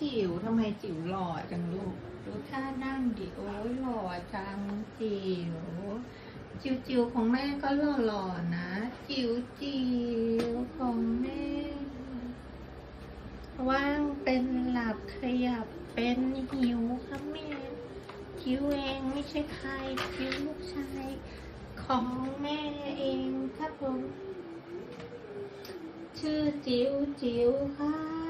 จิ๋วทำไมจิ๋วหล่อจังลูก ดูท่านั่งดิโอ้ยหล่อจังจิ๋ว จิ๋วจิ๋วของแม่ก็หล่อหล่อนะ จิ๋วจิ๋วของแม่ ว่างเป็นหลับขยับเป็นหิวครับแม่ จิ๋วเองไม่ใช่ใคร จิ๋วลูกชายของแม่เองครับผม ชื่อจิ๋วจิ๋วค่ะ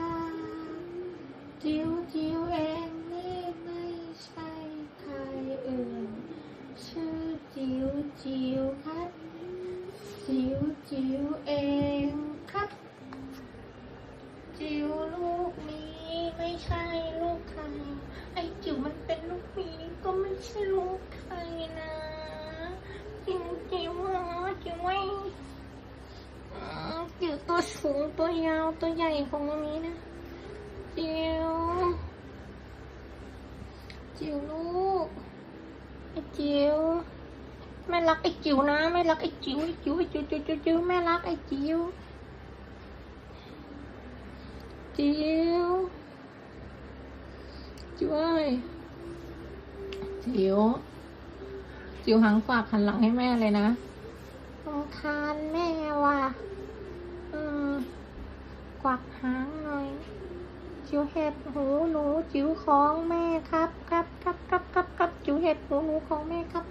จิ๋วจิ๋วเองนี่ไม่ใช่ใครอื่น ชื่อจิ๋วจิ๋วครับจิ๋วจิ๋วเองครับ จิ๋วลูกนี้ไม่ใช่ลูกใครไอ้จิ๋วมันเป็นลูกนี้ก็ไม่ใช่ลูกใครนะจิ๋วจิ๋วเหรอจิ๋วไอืมจิ๋วตัวสูงตัวยาวตัวใหญ่ของมามีนะ จิ๋วจิ๋วลูกไอ้จิ๋วแม่รักไอ้จิ๋วนะแม่รักไอ้จิ๋วไอ้จิ๋วไอ้จิ๋วจิ๋วจิ๋วจิ๋วแม่รักไอ้จิ๋วจิ๋วจิ๋วเอ้ยจิ๋วจิ๋วหางฝากหันหลังให้แม่เลยนะรำคาญแม่ว่ะอืมกวักหางหน่อย จิ๋วเห็ดหูหนูจิ๋วของแม่ครับครับครับครับครับครับจิ๋วเห็ดหูหนูของแม่ครับ